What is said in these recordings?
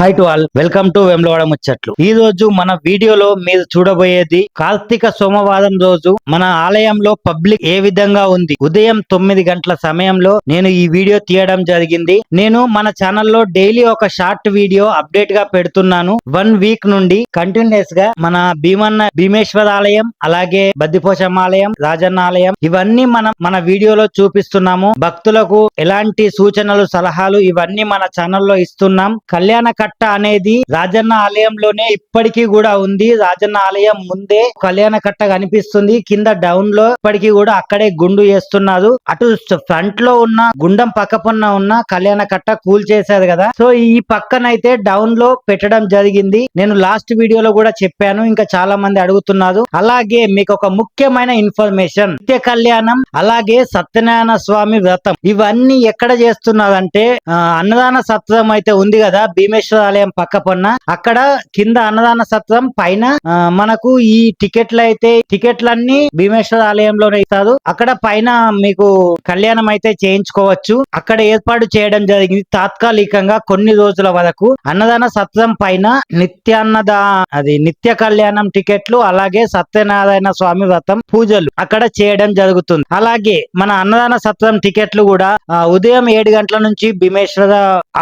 Hi to all welcome to Vemulawada ముచ్చట్లు ఈ రోజు మన వీడియోలో మీరు చూడబోయేది కార్తీక సోమవారం రోజు మన ఆలయంలో పబ్లిక్ ఏ విధంగా ఉంది? ఉదయం తొమ్మిది గంటల సమయంలో నేను ఈ వీడియో తీయడం జరిగింది. నేను మన ఛానల్లో డైలీ ఒక షార్ట్ వీడియో అప్డేట్గా పెడుతున్నాను. వన్ వీక్ నుండి కంటిన్యూస్గా మన భీమన్న భీమేశ్వర ఆలయం అలాగే బద్దిపోషమ్మ ఆలయం రాజన్న ఆలయం ఇవన్నీ మనం మన వీడియోలో చూపిస్తున్నాము. భక్తులకు ఎలాంటి సూచనలు సలహాలు ఇవన్నీ మన ఛానల్లో ఇస్తున్నాం. కళ్యాణ కట్ట అనేది రాజన్న ఆలయంలోనే ఇప్పటికీ కూడా ఉంది. రాజన్న ఆలయం ముందే కళ్యాణ కట్ట కనిపిస్తుంది. కింద డౌన్లో ఇప్పటికీ కూడా అక్కడే గుండు చేస్తున్నారు అటు ఫ్రంట్లో ఉన్న గుండం పక్క పన్న ఉన్న కళ్యాణ కట్ట కూల్ చేశారు కదా. సో ఈ పక్కన అయితే డౌన్లో పెట్టడం జరిగింది. నేను లాస్ట్ వీడియోలో కూడా చెప్పాను. ఇంకా చాలా మంది అడుగుతున్నారు. అలాగే మీకు ఒక ముఖ్యమైన ఇన్ఫర్మేషన్ నిత్య కళ్యాణం అలాగే సత్యనారాయణ స్వామి వ్రతం. ఇవన్నీ ఎక్కడ చేస్తున్నారంటే అన్నదాన సత్రం అయితే ఉంది కదా. భీమేశ్వర ఆలయం పక్క పన్న అక్కడ కింద అన్నదాన సత్రం పైన మనకు ఈ టికెట్లు అయితే టికెట్లన్నీ భీమేశ్వర ఆలయంలోనే ఇస్తారు. అక్కడ పైన మీకు కళ్యాణం అయితే చేయించుకోవచ్చు. అక్కడ ఏర్పాటు చేయడం జరిగింది తాత్కాలికంగా కొన్ని రోజుల వరకు. అన్నదాన సత్రం పైన నిత్యాన్నద అది నిత్య కళ్యాణం టికెట్లు అలాగే సత్యనారాయణ స్వామి వ్రతం పూజలు అక్కడ చేయడం జరుగుతుంది. అలాగే మన అన్నదాన సత్రం టికెట్లు కూడా ఉదయం ఏడు గంటల నుంచి భీమేశ్వర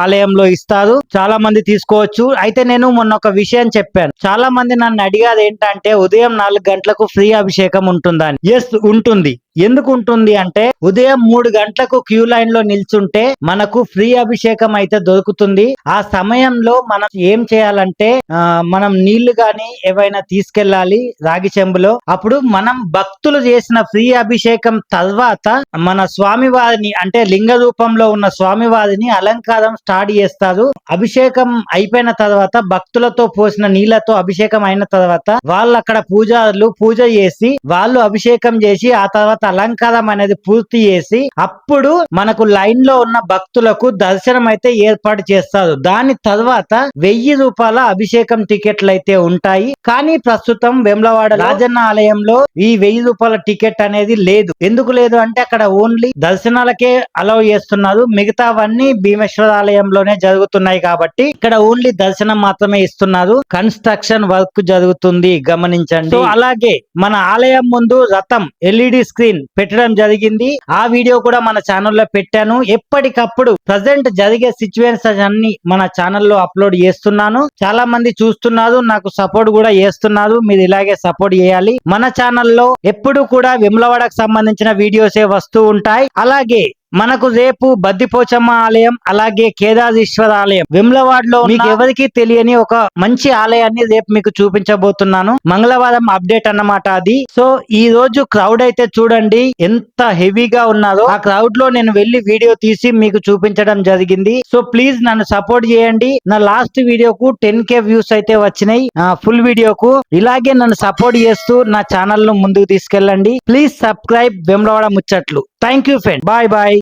ఆలయంలో ఇస్తారు. చాలా మంది తీసుకోవచ్చు. అయితే నేను మొన్న ఒక విషయం చెప్పాను. చాలా మంది నన్ను అడిగారు ఏంటంటే ఉదయం నాలుగు గంటలకు ఫ్రీ అభిషేకం ఉంటుందని ఎస్ ఉంటుంది. ఎందుకు ఉంటుంది అంటే ఉదయం మూడు గంటలకు క్యూ లైన్లో నిల్చుంటే మనకు ఫ్రీ అభిషేకం అయితే దొరుకుతుంది. ఆ సమయంలో మనం ఏం చేయాలంటే ఆ, మనం నీళ్ళు గాని ఏవైనా తీసుకెళ్ళాలి రాగి చెంబులో. అప్పుడు మనం భక్తులు చేసిన ఫ్రీ అభిషేకం తర్వాత మన స్వామివారిని అంటే లింగ రూపంలో ఉన్న స్వామివారిని అలంకారం స్టార్ట్ చేస్తారు. అభిషేకం అయిపోయిన తర్వాత భక్తులతో పోసిన నీళ్ళతో అభిషేకం అయిన తర్వాత వాళ్ళు అక్కడ పూజారులు పూజ చేసి వాళ్ళు అభిషేకం చేసి ఆ తర్వాత అలంకారం అనేది పూర్తి చేసి అప్పుడు మనకు లైన్లో ఉన్న భక్తులకు దర్శనం అయితే ఏర్పాటు చేస్తారు. దాని తర్వాత వెయ్యి రూపాయల అభిషేకం టికెట్లు అయితే ఉంటాయి. కానీ ప్రస్తుతం వెమ్లవాడ రాజన్న ఆలయంలో ఈ వెయ్యి రూపాయల టికెట్ అనేది లేదు. ఎందుకు లేదు అంటే అక్కడ ఓన్లీ దర్శనాలకే అలౌ చేస్తున్నారు. మిగతావన్నీ భీమేశ్వర ఆలయంలోనే జరుగుతున్నాయి కాబట్టి ఇక్కడ ఓన్లీ దర్శనం మాత్రమే ఇస్తున్నారు. కన్స్ట్రక్షన్ వర్క్ జరుగుతుంది. గమనించండి. అలాగే మన ఆలయం ముందు రథం ఎల్ఈడి స్క్రీన్ పెట్టడం జరిగింది. ఆ వీడియో కూడా మన ఛానల్లో పెట్టాను. ఎప్పటికప్పుడు ప్రజెంట్ జరిగే సిచ్యువేషన్స్ అన్ని మన ఛానల్లో అప్లోడ్ చేస్తున్నాను. చాలా మంది చూస్తున్నారు నాకు సపోర్ట్ కూడా చేస్తున్నారు. మీరు ఇలాగే సపోర్ట్ చేయాలి. మన ఛానల్లో ఎప్పుడు కూడా విమలవాడకు సంబంధించిన వీడియోసే వస్తూ ఉంటాయి. అలాగే మనకు రేపు బద్దిపోచమ్మ ఆలయం అలాగే కేదారేశ్వర ఆలయం. విమ్లవాడ్లో మీకు ఎవరికి తెలియని ఒక మంచి ఆలయాన్ని రేపు మీకు చూపించబోతున్నాను. మంగళవారం అప్డేట్ అన్నమాట అది. సో ఈ రోజు క్రౌడ్ అయితే చూడండి ఎంత హెవీగా ఉన్నారో ఆ క్రౌడ్లో నేను వెళ్ళి వీడియో తీసి మీకు చూపించడం జరిగింది. సో ప్లీజ్ నన్ను సపోర్ట్ చేయండి. నా లాస్ట్ వీడియోకు టెన్ కే వ్యూస్ అయితే వచ్చినాయి. ఫుల్ వీడియోకు. ఇలాగే నన్ను సపోర్ట్ చేస్తూ నా ఛానల్ను ముందుకు తీసుకెళ్ళండి. ప్లీజ్ సబ్స్క్రైబ్ వెమ్లవాడ ముచ్చట్లు. Thank you friend. Bye bye.